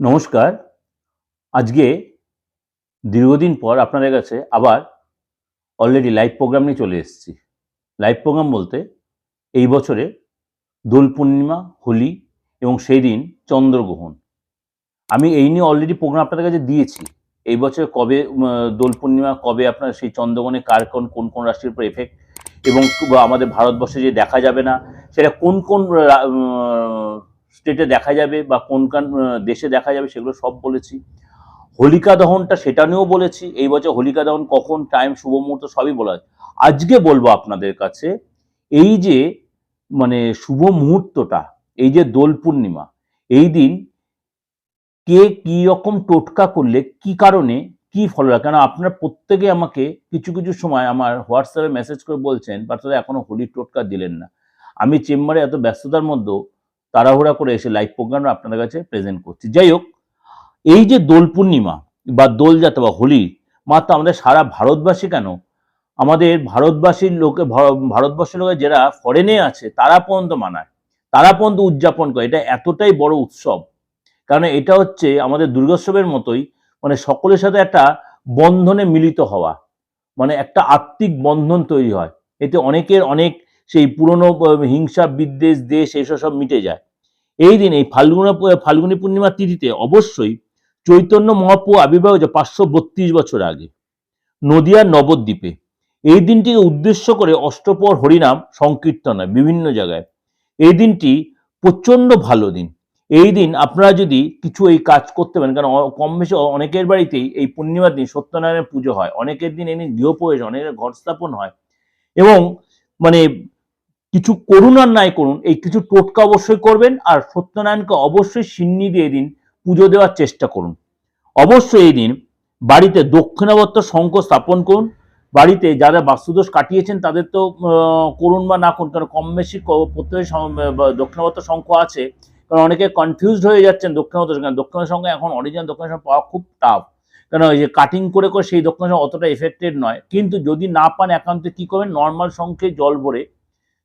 নমস্কার। আজকে দীর্ঘদিন পর আপনাদের কাছে আবার অলরেডি লাইভ প্রোগ্রাম নিয়ে চলে এসেছি। লাইভ প্রোগ্রাম বলতে এই বছরে দোল পূর্ণিমা, হোলি এবং সেই দিন চন্দ্রগ্রহণ। আমি এই নিয়ে অলরেডি প্রোগ্রাম আপনাদের কাছে দিয়েছি। এই বছর কবে দোল পূর্ণিমা, কবে আপনার সেই চন্দ্রগ্রহণে কার কোন কোন কোন রাশির উপর এফেক্ট এবং আমাদের ভারতবর্ষে যে দেখা যাবে না, সেটা কোন কোন স্টেটে দেখা যাবে বা কোন কোন দেশে দেখা যাবে, সেগুলো সব বলেছি। হোলিকা দহনটা সেটা নিয়েও বলেছি। এই বছর হোলিকা দহন কখন টাইম শুভ মুহূর্ত সবই বলা আছে। আজকে বলব আপনাদের কাছে, এই যে মানে শুভ মুহূর্তটা, এই যে দোল পূর্ণিমা, এই দিন কে কি রকম টোটকা করলে, কি কারণে, কি ফল হয়? কেন আপনারা প্রত্যেকে আমাকে কিছু কিছু সময় আমার হোয়াটসঅ্যাপে মেসেজ করে বলছেন পার্থদা এখনও হোলির টোটকা দিলেন না। আমি চেম্বারে এত ব্যস্ততার মধ্যেও তাড়াহুড়া করে এসে লাইভ প্রোগ্রাম আপনাদের কাছে প্রেজেন্ট করছি। যাই হোক এই যে দোল পূর্ণিমা বা দোলযাত্রা বা হোলি, মাত্র আমাদের সারা ভারতবাসী কেন? আমাদের ভারতবাসীর লোকে ভারতবর্ষের লোকে যারা ফরেনে আছে, তারা পর্যন্ত মানায়। তারা পর্যন্ত উদযাপন করে। এটা এতটাই বড় উৎসব। কারণ এটা হচ্ছে আমাদের দুর্গোৎসবের মতোই মানে সকলের সাথে একটা বন্ধনে মিলিত হওয়া। মানে একটা আত্মিক বন্ধন তৈরি হয়। এতে অনেকের অনেক সেই পুরনো হিংসা, বিদ্বেষ, দেশ, এইসব সব মিটে যায়। এই দিন এই ফাল্গুনা, ফাল্গুনী পূর্ণিমার তিথিতে অবশ্যই চৈতন্য মহাপ্রভু আবির্ভাব হয়েছে পাঁচশো বত্রিশ বছর আগে, নদিয়ার নবদ্বীপে। এই দিনটিকে উদ্দেশ্য করে অষ্টপর হরিনাম সংকীর্তন হয় বিভিন্ন জায়গায়। এই দিনটি প্রচণ্ড ভালো দিন। এই দিন আপনারা যদি কিছু এই কাজ করতে পারেন, কারণ কম বেশি অনেকের বাড়িতেই এই পূর্ণিমার দিন সত্যনারায়ণের পুজো হয়। অনেকের দিন এনে গৃহপ্রবেশ, অনেকের ঘর স্থাপন হয়। এবং মানে কিছু করুন আর নাই করুন, এই কিছু টোটকা অবশ্যই করবেন আর সত্যনারায়ণকে অবশ্যই সিন্নি দিয়ে দিন, পুজো দেওয়ার চেষ্টা করুন। অবশ্যই এই দিন বাড়িতে দক্ষিণাবর্ত শঙ্খ স্থাপন করুন, বাড়িতে যারা বাস্তুদোষ কাটিয়েছেন তাদের তো করুন বা না করুন, কারণ কম বেশি প্রত্যেক দক্ষিণাবর্ত শঙ্খ আছে, কারণ অনেকে কনফিউজড হয়ে যাচ্ছেন দক্ষিণাবর্ত কারণ দক্ষিণ শঙ্খ এখন অরিজিনাল দক্ষিণ শঙ্খ পাওয়া খুব টাফ কারণ ওই যে কাটিং করে করে সেই দক্ষিণ শঙ্খ অতটা এফেক্টেড নয়। কিন্তু যদি না পান একান্ত কি করবেন? নর্মাল শঙ্খে জল ভরে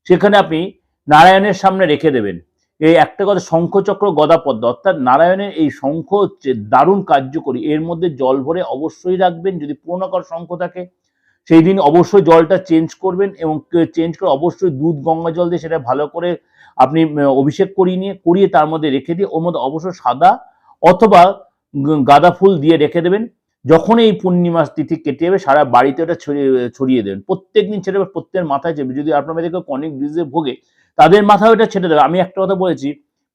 সেখানে আপনি নারায়ণের সামনে রেখে দেবেন। এই একটা কথা, শঙ্খচক্র গদাপদ্ম, অর্থাৎ নারায়ণের এই শঙ্খ হচ্ছে দারুণ কার্যকরী। এর মধ্যে জল ভরে অবশ্যই রাখবেন, যদি পুরোনোকর শঙ্খ থাকে। সেই দিন অবশ্যই জলটা চেঞ্জ করবেন এবং চেঞ্জ করে অবশ্যই দুধ, গঙ্গা জল দিয়ে সেটা ভালো করে আপনি অভিষেক করিয়ে নিয়ে, করিয়ে তার মধ্যে রেখে দিয়ে, ওর মধ্যে অবশ্যই সাদা অথবা গাঁদা ফুল দিয়ে রেখে দেবেন। যখন এই পূর্ণিমা তিথি কেটে যাবে, সারা বাড়িতে ওটা ছড়িয়ে ছড়িয়ে দেবেন। প্রত্যেক দিন ছেড়ে প্রত্যেকের মাথায় চেপে। যদি আপনার মেয়েদেরকে কনিক ডিজে ভোগে, তাদের মাথায় ওটা ছেড়ে দেবে। আমি একটা কথা বলেছি,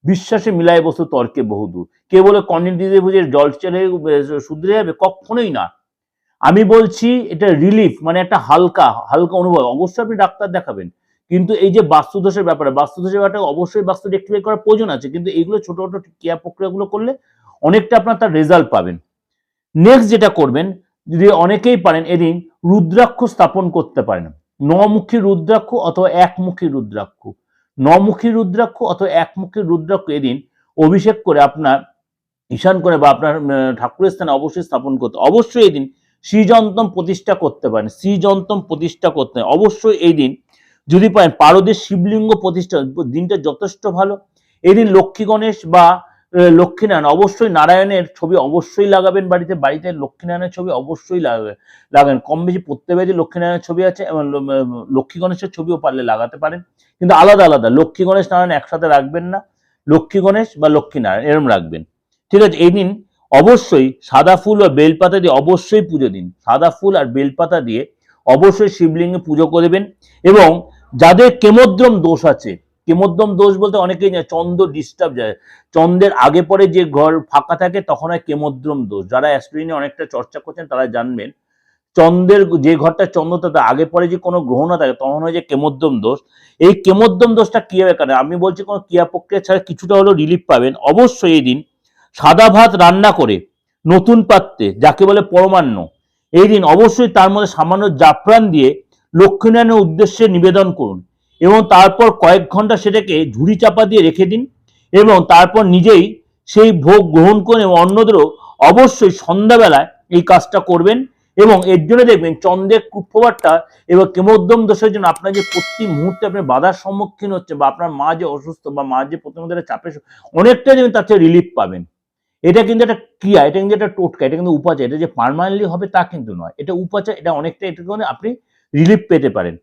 বিশ্বাসে মিলায় বস্তু তর্কে বহুদূর কে বলে কনিক ডিজে ভুজে জল ছেড়ে শুধরে যাবে? কখনোই না। আমি বলছি, এটা রিলিফ মানে একটা হালকা হালকা অনুভব। অবশ্যই আপনি ডাক্তার দেখাবেন। কিন্তু এই যে বাস্তুদোষের ব্যাপারে বাস্তুদোষের ব্যাপারে অবশ্যই বাস্তু রেক্টিফাই করার প্রয়োজন আছে। কিন্তু এইগুলো ছোট ছোট ক্রিয়া প্রক্রিয়াগুলো করলে অনেকটা আপনার তার রেজাল্ট পাবেন। নেক্সট যেটা করবেন, যদি অনেকেই পারেন, এদিন রুদ্রাক্ষ স্থাপন করতে পারেন। নমুখী রুদ্রাক্ষ অথবা একমুখী রুদ্রাক্ষ। নমুখী রুদ্রাক্ষ অথবা একমুখী রুদ্রাক্ষ এদিন অভিষেক করে আপনার ঈশান করে বা আপনার ঠাকুরের স্থানে অবশ্যই স্থাপন করতে অবশ্যই এই দিন শ্রীযন্ত্রম প্রতিষ্ঠা করতে পারেন। শ্রীযন্ত্রম প্রতিষ্ঠা করতে হয়। অবশ্যই এই দিন যদি পারেন পারদের শিবলিঙ্গ প্রতিষ্ঠা, দিনটা যথেষ্ট ভালো। এদিন দিন লক্ষ্মী গণেশ বা লক্ষ্মীনারায়ণ। অবশ্যই নারায়ণের ছবি অবশ্যই লাগাবেন বাড়িতে। বাড়িতে লক্ষ্মীনারায়ণের ছবি অবশ্যই লাগাবেন লাগাবেন। কম বেশি প্রত্যেক বাড়িতে লক্ষ্মীনারায়ণের ছবি আছে এবং লক্ষ্মী গণেশের ছবিও পারলে লাগাতে পারেন। কিন্তু আলাদা আলাদা। লক্ষ্মী গণেশ, নারায়ণ একসাথে রাখবেন না। লক্ষ্মী গণেশ বা লক্ষ্মীনারায়ণ এরম রাখবেন। ঠিক আছে, এই দিন অবশ্যই সাদা ফুল ও বেলপাতা দিয়ে অবশ্যই পুজো দিন। সাদা ফুল আর বেলপাতা দিয়ে অবশ্যই শিবলিঙ্গে পুজো করবেন এবং যাদের কেমোদ্রম দোষ আছে কেমোদ্রম দোষ বলতে অনেকেই চন্দ্র ডিস্টার্ব যায়। চন্দ্রের আগে পরে যে ঘর ফাঁকা থাকে, তখন হয় কেমোদ্রম দোষ। যারা অ্যাস্ট্রোইনে অনেকটা চর্চা করছেন, তারা জানবেন, চন্দ্রের যে ঘরটা চন্দ্র, তাতে আগে পরে যে কোনো গ্রহ না থাকে, তখন হয় যে কেমোদ্রম দোষ। এই কেমোদ্রম দোষটা কি হবে কারণ আমি বলছি কোনো ক্রিয়া প্রক্রিয়া ছাড়া কিছুটা হলেও রিলিফ পাবেন। অবশ্যই এই দিন সাদা ভাত রান্না করে, নতুন পাত্রে, যাকে বলে পরমান্ন। এই দিন অবশ্যই তার মধ্যে সামান্য জাফরান দিয়ে লক্ষ্মীনারায়ণের উদ্দেশ্যে নিবেদন করুন। এবং তারপর কয়েক ঘণ্টা সেটাকে ঝুড়ি চাপা দিয়ে রেখে দিন এবং তারপর নিজেই সেই ভোগ গ্রহণ করুন এবং অন্যদেরও অবশ্যই সন্ধ্যাবেলায় এই কাজটা করবেন এবং এর জন্য দেখবেন চন্দ্রের কুপ্রভাবটা এবং কেমোদ্যম দোষের জন্য আপনার যে প্রতি মুহূর্তে আপনি বাধার সম্মুখীন হচ্ছে বা আপনার মা যে অসুস্থ বা মা যে প্রথম চাপে অনেকটা যেমন তার থেকে রিলিফ পাবেন। এটা কিন্তু একটা ক্রিয়া, এটা কিন্তু একটা টোটকা, এটা কিন্তু উপাচার, এটা যে পারমানেন্টলি হবে তা কিন্তু নয়। এটা উপাচার, এটা অনেকটা এটা আপনি রিলিফ পেতে পারেন।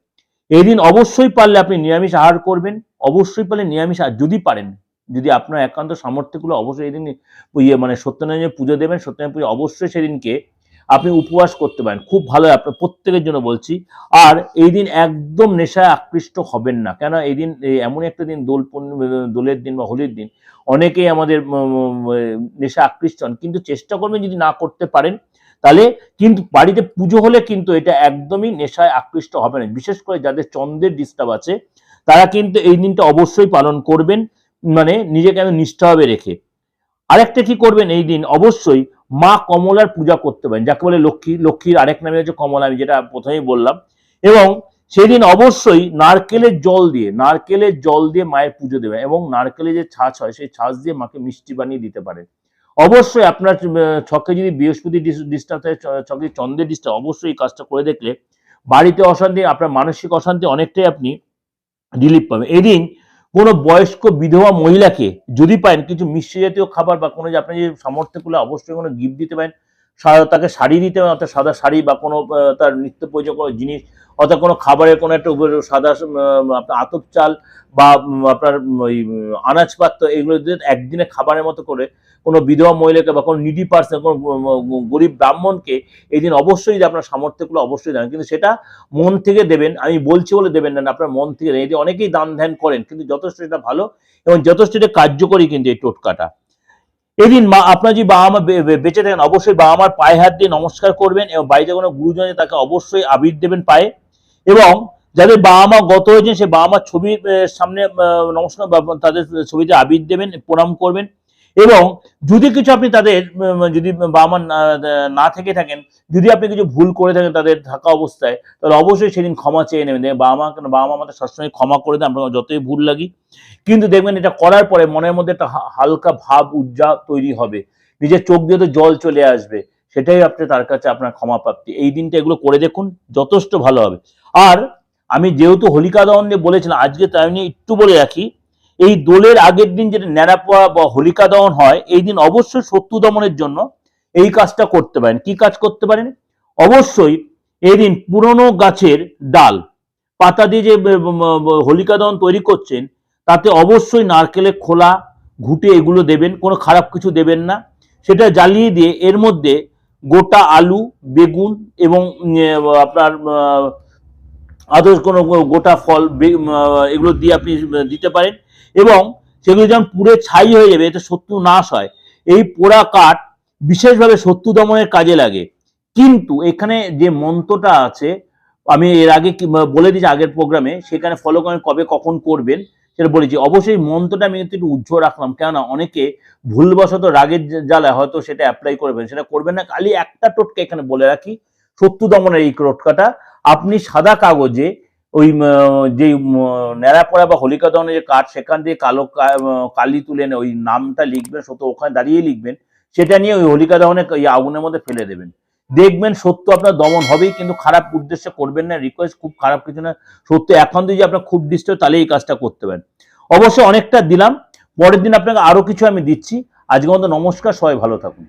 এই দিন অবশ্যই পারলে আপনি নিরামিষ আহার করবেন, অবশ্যই পারলে নিরামিষ আহার যদি পারেন, যদি আপনার একান্ত সামর্থ্যগুলো অবশ্যই এই দিন ইয়ে মানে সত্যনারায়ণের পুজো দেবেন সত্যনারায়ণ পুজো অবশ্যই সেদিনকে আপনি উপবাস করতে পারেন। খুব ভালো আপনার প্রত্যেকের জন্য বলছি। আর এই দিন একদম নেশায় আকৃষ্ট হবেন না কেন এই দিন এমন একটা দিন, দোল দোলের দিন বা হোলির দিন, অনেকেই আমাদের নেশা আকৃষ্ট হন। কিন্তু চেষ্টা করবেন যদি না করতে পারেন তাহলে কিন্তু বাড়িতে পুজো হলে কিন্তু এটা একদমই নেশায় আকৃষ্ট হবে না। বিশেষ করে যাদের চন্দ্রের ডিস্টার্ব আছে, তারা কিন্তু এই দিনটা অবশ্যই পালন করবেন মানে নিজেকে আমি নিষ্ঠাভাবে রেখে। আরেকটা কি করবেন এই দিন? অবশ্যই মা কমলার পূজা করতে পারেন, যাকে বলে লক্ষ্মী, লক্ষ্মীর আরেক নামে হচ্ছে কমলা, আমি যেটা প্রথমেই বললাম। এবং সেদিন অবশ্যই নারকেলের জল দিয়ে, নারকেলের জল দিয়ে মায়ের পুজো দেবেন এবং নারকেলের যে ছাঁচ হয়, সেই ছাঁচ দিয়ে মাকে মিষ্টি বানিয়ে দিতে পারেন। অবশ্যই আপনার ছকে যদি বৃহস্পতি ডিস্টার্ব থাকে ছকে চন্দ্রের ডিস্টার্ব অবশ্যই এই কাজটা করে দেখলে বাড়িতে অশান্তি, আপনার মানসিক অশান্তি অনেকটাই আপনি রিলিফ পাবেন। এদিন কোনো বয়স্ক বিধবা মহিলাকে যদি পান কিছু মিষ্টি জাতীয় খাবার বা কোনো যে আপনি যে সামর্থ্যগুলো অবশ্যই কোনো গিফট দিতে পারেন। তাকে শাড়ি দিতে পারেন, অর্থাৎ সাদা শাড়ি বা কোনো তার নিত্য প্রয়োজন কোনো জিনিস, অর্থাৎ কোনো খাবারের কোনো একটা সাদা আপনার আতপ চাল বা আপনার ওই আনাজপাত্র এগুলো একদিনে খাবারের মতো করে কোনো বিধবা মহিলাকে বা কোনো নিডি পার্সন কোনো গরিব ব্রাহ্মণকে এই দিন অবশ্যই আপনার সামর্থ্যগুলো অবশ্যই দেন, কিন্তু সেটা মন থেকে দেবেন, আমি বলছি বলে দেবেন না আপনার মন থেকে দেন এই যে অনেকেই দান ধ্যান করেন, কিন্তু যথেষ্ট এটা ভালো এবং যথেষ্ট এটা কার্যকরী কিন্তু এই টোটকাটা। এদিন মা, আপনার যদি বাবা মা বেঁচে থাকেন, অবশ্যই বাবা মার পায়ে হাত দিয়ে নমস্কার করবেন এবং বাড়িতে কোনো গুরুজন তাকে অবশ্যই আবির দেবেন পায়ে এবং যাদের বাবা মা গত হয়েছেন, সে বাবা মার ছবির সামনে নমস্কার তাদের ছবিতে আবির দেবেন, প্রণাম করবেন। এবং যদি কিছু আপনি তাদের যদি বাবা মা না- থেকে থাকেন, যদি আপনি কিছু ভুল করে থাকেন তাদের থাকা অবস্থায়, তাহলে অবশ্যই সেদিন ক্ষমা চেয়ে নেবেন। বাবা মা বাবা মা আমাদের সবসময় ক্ষমা করে দেন, আমরা যতই ভুল লাগি। কিন্তু দেখবেন এটা করার পরে মনের মধ্যে একটা হালকা ভাব উজ্জা তৈরি হবে। নিজের চোখ দিয়ে তো জল চলে আসবে। সেটাই আপনি তার কাছে আপনার ক্ষমা প্রাপ্তি। এই দিনটা এগুলো করে দেখুন, যথেষ্ট ভালো হবে। আর আমি যেহেতু হোলিকা দহন নিয়ে বলেছিলাম, আজকে তাই নিয়ে একটু বলে রাখি এই দোলের আগের দিন যেটা ন্যাড়াপোয়া বা হোলিকা দহন হয়, এই দিন অবশ্যই শত্রু দমনের জন্য এই কাজটা করতে পারেন। কি কাজ করতে পারেন? অবশ্যই এই দিন পুরনো গাছের ডাল, পাতা দিয়ে যে হোলিকা দহন তৈরি করছেন, তাতে অবশ্যই নারকেলের খোলা ঘুটে এগুলো দেবেন, কোনো খারাপ কিছু দেবেন না। সেটা জ্বালিয়ে দিয়ে এর মধ্যে গোটা আলু, বেগুন এবং আপনার আদর্শ কোনো গোটা ফল এগুলো দিয়ে আপনি দিতে পারেন। এবং সেগুলো যখন পুড়ে ছাই হয়ে যাবে এতে শত্রু নাশ হয়, এই পোড়া কাঠ বিশেষভাবে শত্রু দমনের কাজে লাগে। কিন্তু এখানে যে মন্ত্রটা আছে, আমি এর আগে বলে দিয়েছি আগের প্রোগ্রামে, সেখানে ফলো করে কবে কখন করবেন, সেটা বলেছি। অবশ্যই মন্ত্রটা আমি কিন্তু একটু উজ্জ্বল রাখলাম, কেননা অনেকে ভুলবশত রাগের জ্বালায়, হয়তো সেটা অ্যাপ্লাই করবেন। সেটা করবেন না, খালি একটা টোটকা এখানে বলে রাখি, শত্রু দমনের এই টোটকাটা। আপনি সাদা কাগজে ওই যে ন্যাড়া পড়া বা হোলিকা দহনের যে কাঠ, সেখান দিয়ে কালো কালি তুলে এনে ওই নামটা লিখবেন, সত্য ওখানে দাঁড়িয়ে লিখবেন। সেটা নিয়ে ওই হোলিকা দহনে ওই আগুনের মধ্যে ফেলে দেবেন। দেখবেন সত্য আপনার দমন হবেই, কিন্তু খারাপ উদ্দেশ্যে করবেন না রিকোয়েস্ট খুব খারাপ কিছু না। সত্য এখন যদি আপনার খুব ডিস্টার্ব তাহলে এই কাজটা করতে পারেন। অবশ্যই অনেকটা দিলাম, পরের দিন আপনাকে আরও কিছু আমি দিচ্ছি। আজকে মতো নমস্কার, সবাই ভালো থাকুন।